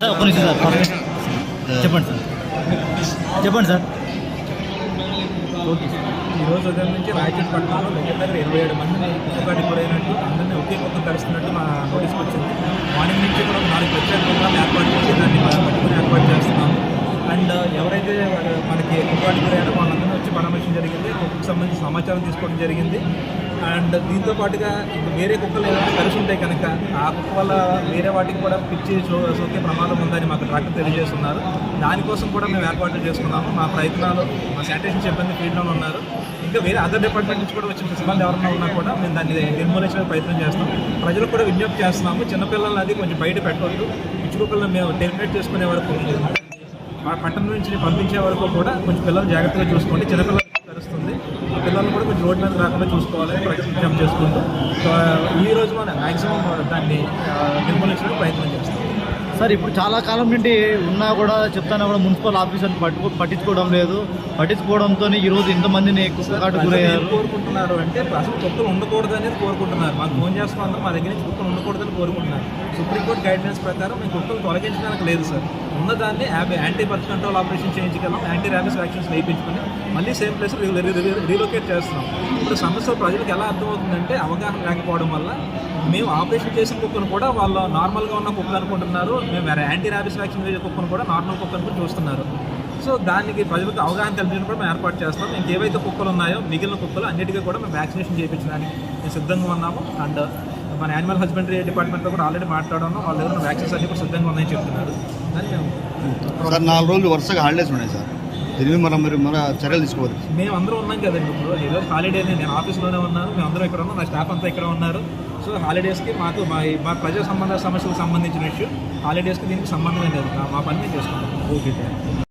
Sir ఒక్క నిమిషం sir first చెప్పండి సార్. చెప్పండి సార్. ఓకే. ఈరోజు ఉదయం నుంచి రాయచూర్ పట్టణంలో దగ్గర దగ్గర ఇరవై ఏడు మందిని కుక్కగాడి గురైనట్టు అందరినీ ఒకే కుక్క కలుస్తున్నట్టు మా నోటీస్కి వచ్చింది. మార్నింగ్ నుంచి కూడా నాలుగు ప్రత్యేక ప్రోగ్రామ్ ఏర్పాటు చేసి దాన్ని పట్టుకుని ఏర్పాటు చేస్తున్నాము. అండ్ ఎవరైతే మనకి కుక్కగాడి గురైనారో వాళ్ళందరినీ వచ్చి పరామర్శించడం జరిగింది. కుక్కకు సంబంధించిన సమాచారం తీసుకోవడం జరిగింది. అండ్ దీంతో పాటుగా వేరే కుక్కలు ఏమైనా కలిసి ఉంటాయి కనుక ఆ కుక్క వల్ల వేరే వాటికి కూడా పిచ్చి సోకే ప్రమాదం ఉందని మాకు డాక్టర్ తెలియజేస్తున్నారు. దానికోసం కూడా మేము ఏర్పాట్లు చేసుకున్నాము. మా ప్రయత్నాలు మా శానిటేషన్ సిబ్బంది ఫీల్డ్లో ఉన్నారు. ఇంకా వేరే అదర్ డిపార్ట్మెంట్ నుంచి కూడా వచ్చిన సిబ్బంది ఎవరైనా ఉన్నా కూడా మేము దాన్ని నిర్మూలించే ప్రయత్నం చేస్తాం. ప్రజలకు కూడా విజ్ఞప్తి చేస్తున్నాము. చిన్నపిల్లలు అది కొంచెం బయట పెట్టవద్దు పిచ్చి కుక్కలను మేము టెర్మినేట్ చేసుకునే వరకు మా పట్టణం నుంచి పంపించే వరకు కూడా కొంచెం పిల్లలు జాగ్రత్తగా చూసుకోండి. చిన్నపిల్లలు పిల్లలు కూడా కొంచెం రోడ్డు మీద రాకుండా చూసుకోవాలని ప్రజలు విజ్ఞప్తి చేసుకుంటూ. సో ఈ రోజు మనం మ్యాక్సిమం దాన్ని నిర్మూలించడానికి ప్రయత్నం చేస్తాం. సార్ ఇప్పుడు చాలా కాలం నుండి ఉన్నా కూడా చెప్తాను కూడా మున్సిపల్ ఆఫీసర్ని పట్టుకో పట్టించుకోవడం లేదు. పట్టించుకోవడంతో ఈరోజు ఇంతమందిని కుక్కకాటు గురయ్యారు. కోరుకుంటున్నారు అంటే అసలు కుక్కలు ఉండకూడదు అనేది కోరుకుంటున్నారు. మాకు ఫోన్ చేస్తున్న అందరూ మా దగ్గర నుంచి కుక్కలు ఉండకూడదని కోరుకుంటున్నారు. సుప్రీంకోర్టు గైడ్లైన్స్ ప్రకారం మేము కుక్కలు తొలగించడానికి లేదు సార్. ఉన్నదాన్ని యాంటీ బర్త్ కంట్రోల్ ఆపరేషన్ చేయించగలం యాంటీ ర్యాబిస్ వ్యాక్సిన్స్ వేయించుకొని మళ్ళీ సేమ్ ప్లేస్ రీలొకేట్ చేస్తున్నాం. ఇప్పుడు సమస్య ప్రజలకు ఎలా అర్థమవుతుందంటే అవగాహన లేకపోవడం వల్ల మేము ఆపరేషన్ చేసిన కుక్కను కూడా వాళ్ళు నార్మల్గా ఉన్న కుక్కలు అనుకుంటున్నారు. మేము వేరే యాంటీ ర్యాబిస్ వ్యాక్సిన్ వేసే కుక్కను కూడా నార్మల్ కుక్కను కూడా చూస్తున్నారు. సో దానికి ప్రజలకు అవగాహన కల్పించడం కూడా మేము ఏర్పాటు చేస్తాం. ఇంకేవైతే కుక్కలు ఉన్నాయో మిగిలిన కుక్కలు అన్నిటికీ కూడా మేము వ్యాక్సినేషన్ చేయించడానికి మేము సిద్ధంగా ఉన్నాము. అండ్ మన యానిమల్ హస్బెండరీ డిపార్ట్మెంట్తో కూడా ఆల్రెడీ మాట్లాడాము వాళ్ళ దగ్గర వ్యాక్సిన్స్ అన్ని కూడా సిద్ధంగా ఉన్నాయని చెప్తున్నారు. దాన్ని మేము నాలుగు రోజులు వరుసగా హాలిడేస్ ఉన్నాయి సార్. దీని మనం మీరు మన చర్యలు తీసుకోవాలి. మేము అందరం ఉన్నాం కదండి ఇప్పుడు. ఈరోజు హాలిడే నేను ఆఫీస్లోనే ఉన్నాను. మేము అందరం ఇక్కడ ఉన్నాం. నా స్టాఫ్ అంతా ఇక్కడ ఉన్నారు. సో హాలిడేస్కి మాకు మా మా ప్రజా సంబంధ సమస్యలకు సంబంధించిన ఇష్యూ హాలిడేస్కి దీనికి సంబంధం లేదు. మా పని మేము చేసుకుంటాం. ఓకే